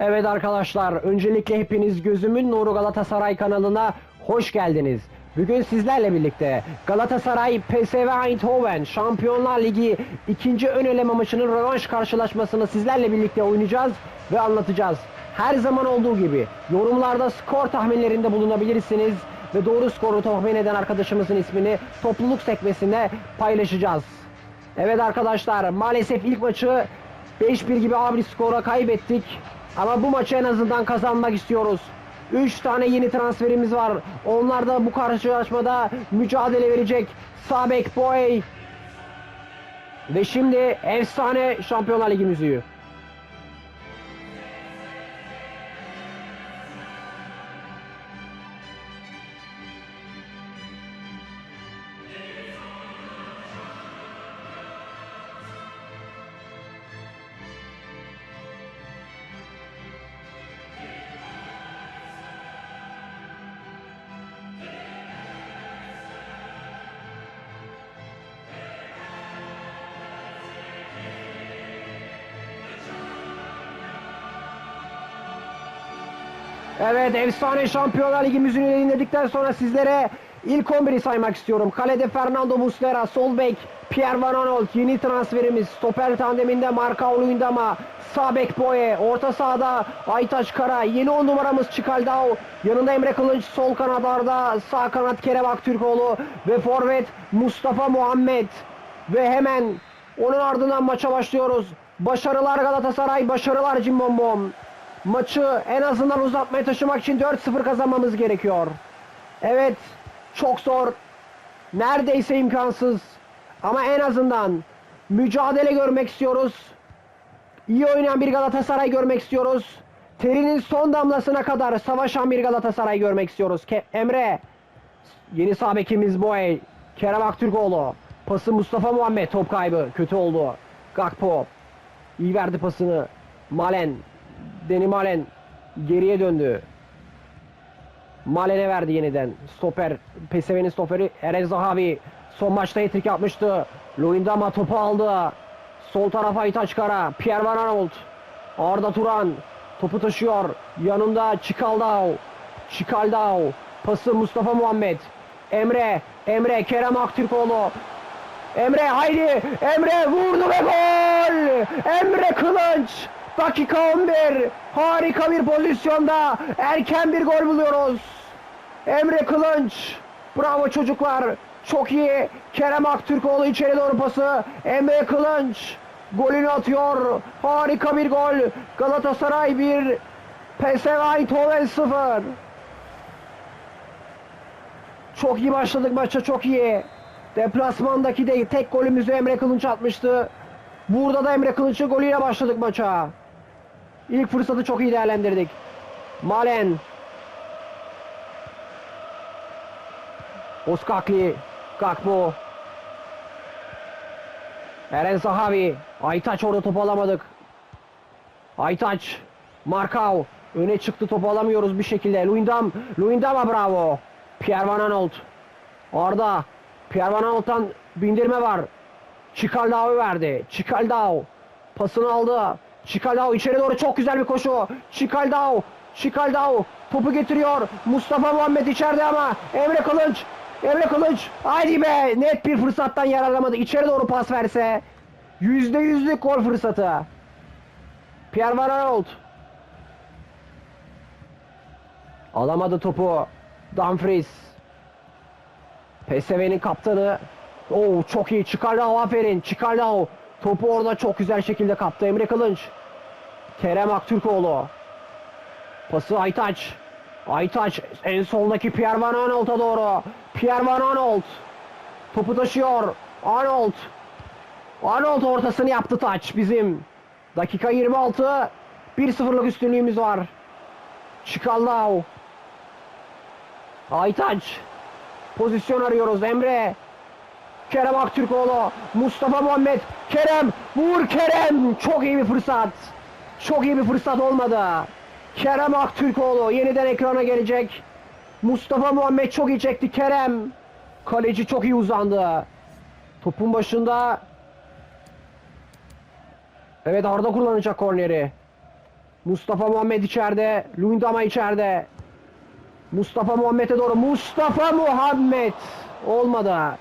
Evet arkadaşlar, öncelikle hepiniz Gözümün Nuru Galatasaray kanalına hoş geldiniz. Bugün sizlerle birlikte Galatasaray PSV Eindhoven Şampiyonlar Ligi ikinci ön eleme maçının rövanş karşılaşmasını sizlerle birlikte oynayacağız ve anlatacağız. Her zaman olduğu gibi yorumlarda skor tahminlerinde bulunabilirsiniz ve doğru skoru tahmin eden arkadaşımızın ismini topluluk sekmesinde paylaşacağız. Evet arkadaşlar maalesef ilk maçı 5-1 gibi bir skora kaybettik. Ama bu maçı en azından kazanmak istiyoruz. 3 tane yeni transferimiz var. Onlar da bu karşılaşmada mücadele verecek. Sabek Boy. Ve şimdi efsane Şampiyonlar Ligi müziği. Evet efsane Şampiyonlar Ligi müziğini dinledikten sonra sizlere ilk 11'i saymak istiyorum. Kalede Fernando Muslera, sol bek Pierre Van Aanholt, yeni transferimiz. Stoper tandeminde Marka Luyendama, sağ bek Boye, orta sahada Aytaç Kara, yeni 10 numaramız Çikaldao, yanında Emre Kılınç, sol kanatlarda sağ kanat Kerem Aktürkoğlu ve forvet Mustafa Muhammed. Ve hemen onun ardından maça başlıyoruz. Başarılar Galatasaray, başarılar Cimbombom. Maçı en azından uzatmaya taşımak için 4-0 kazanmamız gerekiyor. Evet, çok zor. Neredeyse imkansız. Ama en azından mücadele görmek istiyoruz. İyi oynayan bir Galatasaray görmek istiyoruz. Terinin son damlasına kadar savaşan bir Galatasaray görmek istiyoruz. Ke- Emre, yeni sağ bekimiz Boy, Kerem Aktürkoğlu, pası Mustafa Muhammed, top kaybı, kötü oldu. Gakpo, iyi verdi pasını. Malen, Deni Malen geriye döndü. Malen'e verdi yeniden. Stoper, PSV'nin stoperi Eren Zahavi. Son maçta hat yapmıştı. Luyendama topu aldı. Sol tarafa Aytaç Kara. Pierre Van Aanholt. Arda Turan. Topu taşıyor. Yanında Çikaldao. Çikaldao. Pası Mustafa Muhammed. Emre. Emre. Kerem Aktürkoğlu. Emre haydi. Emre vurdu ve gol. Emre Kılınç. Dakika 11. Harika bir pozisyonda. Erken bir gol buluyoruz. Emre Kılınç. Bravo çocuklar. Çok iyi. Kerem Aktürkoğlu içeri doğru pası. Emre Kılınç. Golünü atıyor. Harika bir gol. Galatasaray 1. PSV Eindhoven 0. Çok iyi başladık maça çok iyi. Deplasmandaki de tek golümüzü Emre Kılınç atmıştı. Burada da Emre Kılınç'ın golüyle başladık maça. İlk fırsatı çok iyi değerlendirdik. Malen. Oskakli. Gakpo. Eren Zahavi. Aytaç orada topu alamadık. Aytaç. Markov. Öne çıktı topu alamıyoruz bir şekilde. Luyendam. Luyendam'a bravo. Pierre Van Aanholt. Arda. Pierre Van Aanholt'tan bindirme var. Çikaldao verdi. Çikaldao. Pasını aldı. Çikaldao içeri doğru çok güzel bir koşu. Çikaldao. Çikaldao. Topu getiriyor. Mustafa Muhammed içeride ama. Emre Kılınç. Emre Kılınç. Haydi be. Net bir fırsattan yararlamadı. İçeri doğru pas verse. Yüzde yüzlük gol fırsatı. Pierre Van Aanholt. Alamadı topu. Dumfries. PSV'nin kaptanı. Oo çok iyi. Çıkarlao aferin. Çıkarlao. Topu orada çok güzel şekilde kaptı Emre Kılınç. Kerem Aktürkoğlu. Pası Aytaç. Aytaç en soldaki Pierre Van Aanholt'a doğru. Pierre Van Aanholt. Topu taşıyor. Arnold. Arnold ortasını yaptı taç bizim. Dakika 26. 1-0'lık üstünlüğümüz var. Çıkallao. Aytaç. Pozisyon arıyoruz Emre. Kerem Aktürkoğlu. Mustafa Muhammed. Kerem. Vur Kerem. Çok iyi bir fırsat. Çok iyi bir fırsat olmadı. Kerem Aktürkoğlu yeniden ekrana gelecek. Mustafa Muhammed çok iyi çekti. Kerem. Kaleci çok iyi uzandı. Topun başında. Evet Arda kullanacak korneri. Mustafa Muhammed içeride. Luyendama içeride. Mustafa Muhammed'e doğru. Mustafa Muhammed. Olmadı.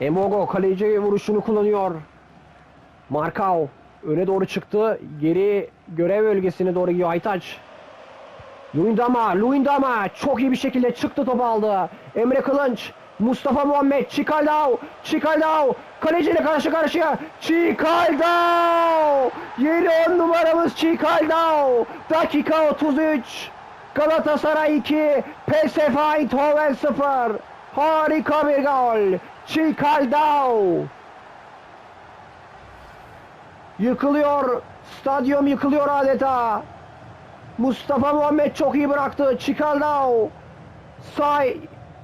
Emogo kaleci vuruşunu kullanıyor. Markao öne doğru çıktı. Geri görev bölgesine doğru gidiyor Aytaç. Luyendama, Luyendama çok iyi bir şekilde çıktı topu aldı. Emre Kılınç, Mustafa Muhammed, Çikaldao, Çikaldao, kaleciyle karşı karşıya. Çikaldao! Yeni on numaramız Çikaldao. Dakika 33. Galatasaray 2, PSV Eindhoven 0. Harika bir gol. Çikaldao. Yıkılıyor. Stadyum yıkılıyor adeta. Mustafa Muhammed çok iyi bıraktı. Çikaldao. Sağ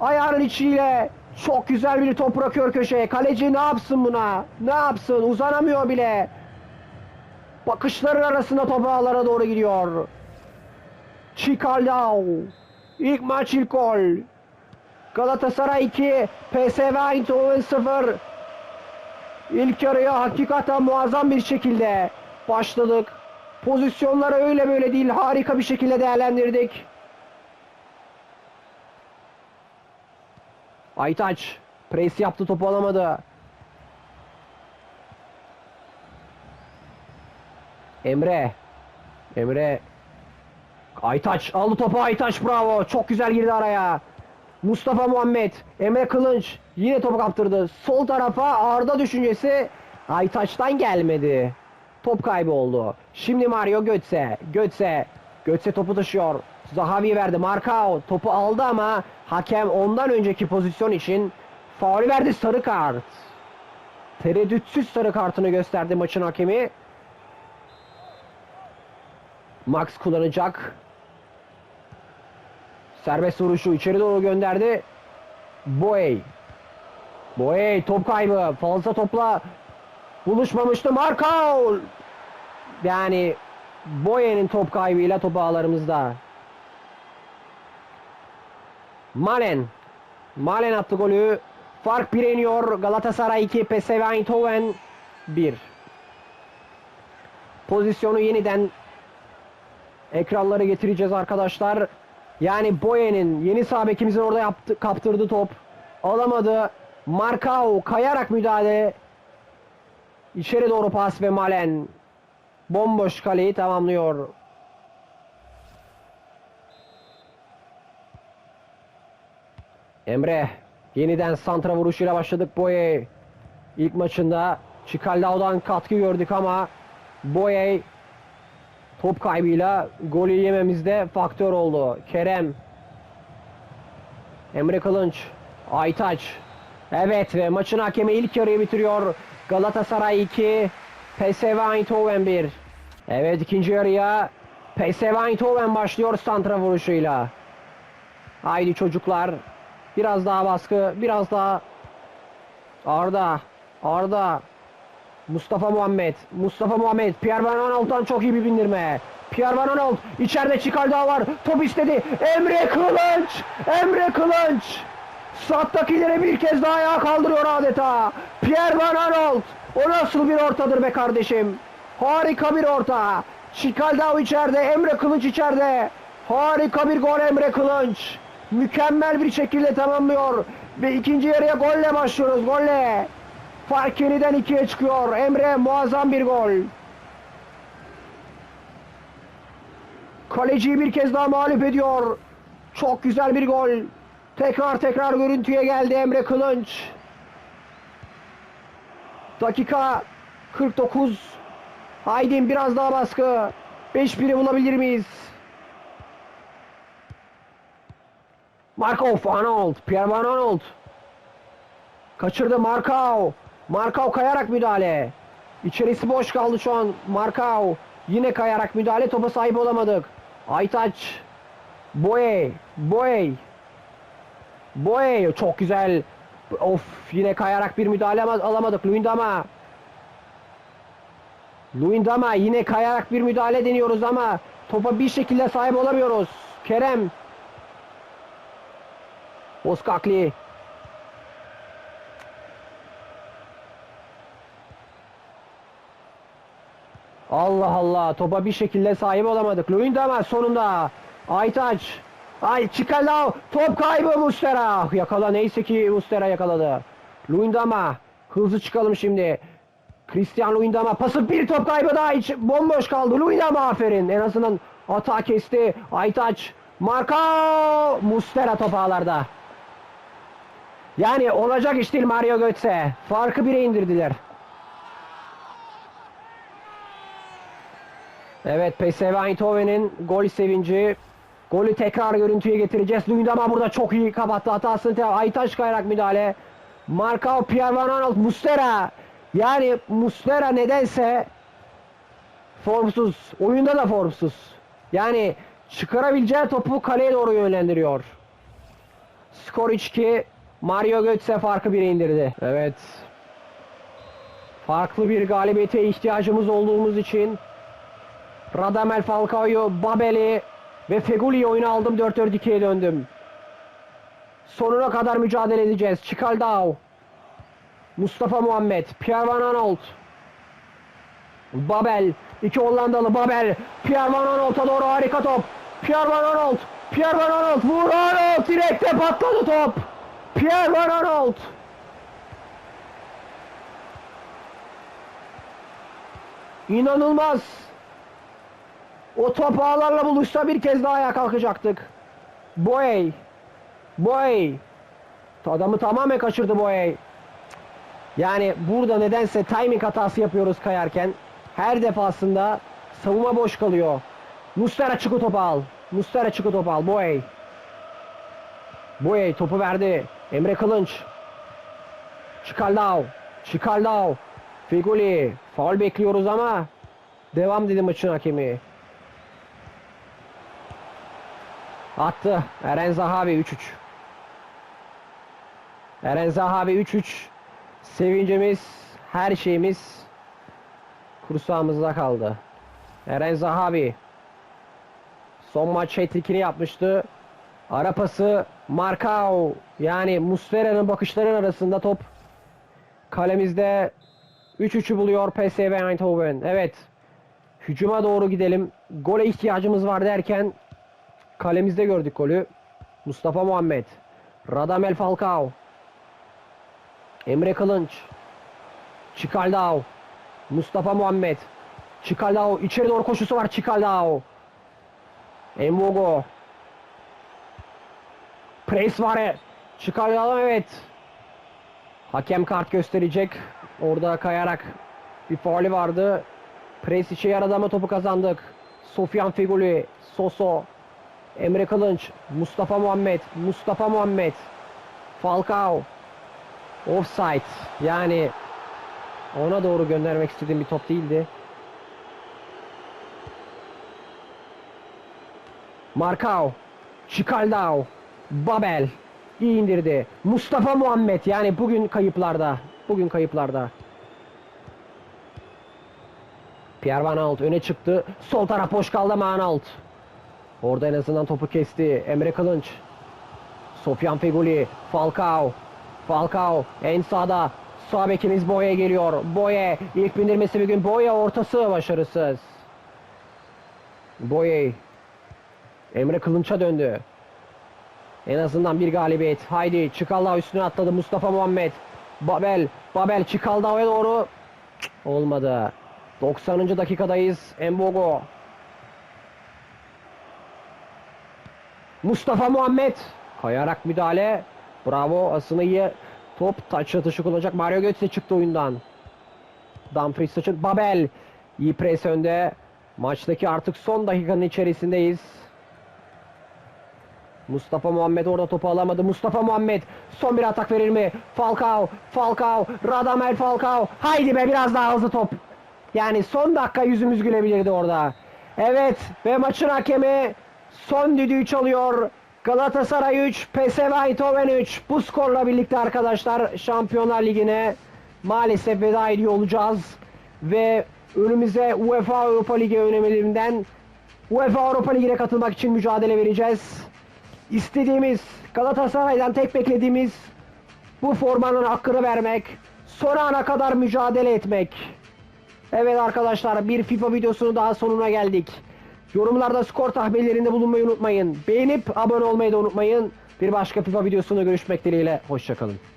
ayağının içiyle çok güzel bir top bırakıyor köşeye. Kaleci ne yapsın buna? Ne yapsın? Uzanamıyor bile. Bakışların arasında top ağlara doğru gidiyor. Çikaldao. İlk maç ilk gol. Galatasaray 2, PSV Eindhoven 0. İlk yarıya hakikaten muazzam bir şekilde başladık. Pozisyonları öyle böyle değil harika bir şekilde değerlendirdik. Aytaç pres yaptı topu alamadı. Emre. Emre. Aytaç aldı topu Aytaç bravo. Çok güzel girdi araya. Mustafa Muhammed. Emre Kılınç. Yine topu kaptırdı. Sol tarafa Arda düşüncesi Aytaç'tan gelmedi. Top kaybı oldu. Şimdi Mario Götze. Götze. Götze topu taşıyor. Zahavi verdi. Markao topu aldı ama hakem ondan önceki pozisyon için faul verdi. Sarı kart. Tereddütsüz sarı kartını gösterdi maçın hakemi. Max kullanacak. Serbest vuruşu içeri doğru gönderdi. Boey. Boey top kaybı. Falsa topla buluşmamıştı. Markao. Yani Boye'nin top kaybıyla top ağlarımızda. Malen. Malen attı golü. Fark 1'e iniyor. Galatasaray 2, PSV Eindhoven 1. Pozisyonu yeniden ekranlara getireceğiz arkadaşlar. Yani Boye'nin yeni sağ bekimizin orada yaptı, kaptırdı top. Alamadı. Markao kayarak müdahale. İçeri doğru pas ve Malen bomboş kaleyi tamamlıyor. Emre yeniden santra vuruşuyla başladık Boye. İlk maçında Çikaldao'dan katkı gördük ama Boye top kaybıyla golü yememizde faktör oldu. Kerem Emre Kılınç Aytaç Evet ve maçın hakemi ilk yarıyı bitiriyor. Galatasaray 2 PSV Eindhoven 1 Evet ikinci yarıya PSV Eindhoven başlıyor santra vuruşuyla. Haydi çocuklar. Biraz daha baskı, biraz daha Arda, Arda, Mustafa Muhammed, Mustafa Muhammed, Pierre Van Aanholt'tan çok iyi bir bindirme. Pierre Van Aanholt içeride Çikaldağ var. Top istedi. Emre Kılınç, Emre Kılınç. Sattakilere bir kez daha ayağa kaldırıyor adeta. Pierre Van Aanholt. O nasıl bir ortadır be kardeşim. Harika bir orta. Çikaldağ içeride, Emre Kılınç içeride. Harika bir gol Emre Kılınç. Mükemmel bir şekilde tamamlıyor. Ve ikinci yarıya golle başlıyoruz. Golle. Fark yeniden ikiye çıkıyor. Emre muazzam bir gol. Kaleciyi bir kez daha mağlup ediyor. Çok güzel bir gol. Tekrar tekrar görüntüye geldi Emre Kılınç. Dakika 49. Haydi biraz daha baskı. 5-1'i bulabilir miyiz? Markov, Arnold, Pierre Van Arnold. Kaçırdı Markov. Markov kayarak müdahale. İçerisi boş kaldı şu an. Markov yine kayarak müdahale topa sahip olamadık. Aytaç. Boye. Boye. Boye çok güzel. Of yine kayarak bir müdahale ama alamadık. Luyendama. Luyendama yine kayarak bir müdahale deniyoruz ama topa bir şekilde sahip olamıyoruz. Kerem. Boskakli. Allah Allah topa bir şekilde sahip olamadık. Luyendama sonunda. Aytaç. Ay Çikalav. Top kaybı Mustera. Yakala neyse ki Mustera yakaladı. Luyendama. Hızlı çıkalım şimdi. Christian Luyendama pası bir top kaybı daha hiç bomboş kaldı. Luyendama aferin. En azından hata kesti. Aytaç. Marka Mustera top ağlarda. Yani olacak iş değil Mario Götze. Farkı bire indirdiler. Evet PSV Eindhoven'in gol sevinci. Golü tekrar görüntüye getireceğiz. Luyendama burada çok iyi kapattı hatasını. Aytaç kayarak müdahale. Markao, Pierre Van Aanholt, Mustera. Yani Mustera nedense formsuz. Oyunda da formsuz. Yani çıkarabileceği topu kaleye doğru yönlendiriyor. Skor 3-2. Mario Götze farkı 1'e indirdi. Evet. Farklı bir galibiyete ihtiyacımız olduğumuz için Radamel Falcao'yu, Babel'i ve Feguli'yi oyuna aldım. 4-4-2'ye döndüm. Sonuna kadar mücadele edeceğiz. Çikaldao. Mustafa Muhammed. Pierre Van Aanholt. Babel. iki Hollandalı Babel. Pierre Van Aanholt'a doğru harika top. Pierre Van Aanholt. Pierre Van Aanholt. Vur Aanholt. Direkte patladı top. Pierre Van Aanholt. İnanılmaz. O top ağlarla buluşsa bir kez daha ayağa kalkacaktık. Boey. Boey. Adamı tamamen kaçırdı Boey. Yani burada nedense timing hatası yapıyoruz kayarken. Her defasında savunma boş kalıyor. Mustera çıkı topu al. Mustera çıkı topu al. Boey. Boey topu verdi. Emre Kılınç. Çikaldao. Çikaldao. Figuli. Faul bekliyoruz ama devam dedi maçın hakemi. Attı. Eren Zahabi 3-3. Eren Zahabi 3-3. Sevincimiz, her şeyimiz kursağımızda kaldı. Eren Zahabi son maç hat-trick'ini yapmıştı. Ara pası Markao yani Muslera'nın bakışların arasında top kalemizde 3-3'ü buluyor PSV Eindhoven. Evet. Hücuma doğru gidelim. Gole ihtiyacımız var derken kalemizde gördük golü. Mustafa Muhammed. Radamel Falcao. Emre Kılınç. Çikaldao. Mustafa Muhammed. Çikaldao. içeri doğru koşusu var Çikaldao. Embogo. Pres var. Çikaldao evet. Hakem kart gösterecek. Orada kayarak bir faulü vardı. Pres işe yaradı ama topu kazandık. Sofyan Figuli. Soso. Emre Kılınç. Mustafa Muhammed. Mustafa Muhammed. Falcao. Offside. Yani ona doğru göndermek istediğim bir top değildi. Markao. Çikaldao. Babel. İyi indirdi. Mustafa Muhammed. Yani bugün kayıplarda. Bugün kayıplarda. Pierre Van Aanholt öne çıktı. Sol taraf boş kaldı ama Aanholt. Orada en azından topu kesti. Emre Kılınç. Sofyan Feguli. Falcao. Falcao en sağda. Sağ bekimiz Boye geliyor. Boye ilk bindirmesi bir gün. Boye ortası başarısız. Boye. Emre Kılınç'a döndü. En azından bir galibiyet. Haydi Çıkaldağ üstüne atladı Mustafa Muhammed. Babel. Babel Çıkaldağ'a doğru. Olmadı. 90. dakikadayız. Embogo. Mustafa Muhammed. Kayarak müdahale. Bravo. Aslında iyi. Top taç atışı kullanacak. Mario Götze çıktı oyundan. Dumfries saçın. Babel. İyi pres önde. Maçtaki artık son dakikanın içerisindeyiz. Mustafa Muhammed orada topu alamadı. Mustafa Muhammed son bir atak verir mi? Falcao, Falcao, Radamel Falcao. Haydi be biraz daha hızlı top. Yani son dakika yüzümüz gülebilirdi orada. Evet ve maçın hakemi son düdüğü çalıyor. Galatasaray 3, PSV Eindhoven 3. Bu skorla birlikte arkadaşlar Şampiyonlar Ligi'ne maalesef veda ediyor olacağız. Ve önümüze UEFA Avrupa Ligi önemelerinden UEFA Avrupa Ligi'ne katılmak için mücadele vereceğiz. İstediğimiz Galatasaray'dan tek beklediğimiz bu formanın hakkını vermek, son ana kadar mücadele etmek. Evet arkadaşlar bir FIFA videosunun daha sonuna geldik. Yorumlarda skor tahminlerinde bulunmayı unutmayın. Beğenip abone olmayı da unutmayın. Bir başka FIFA videosunda görüşmek dileğiyle. Hoşçakalın.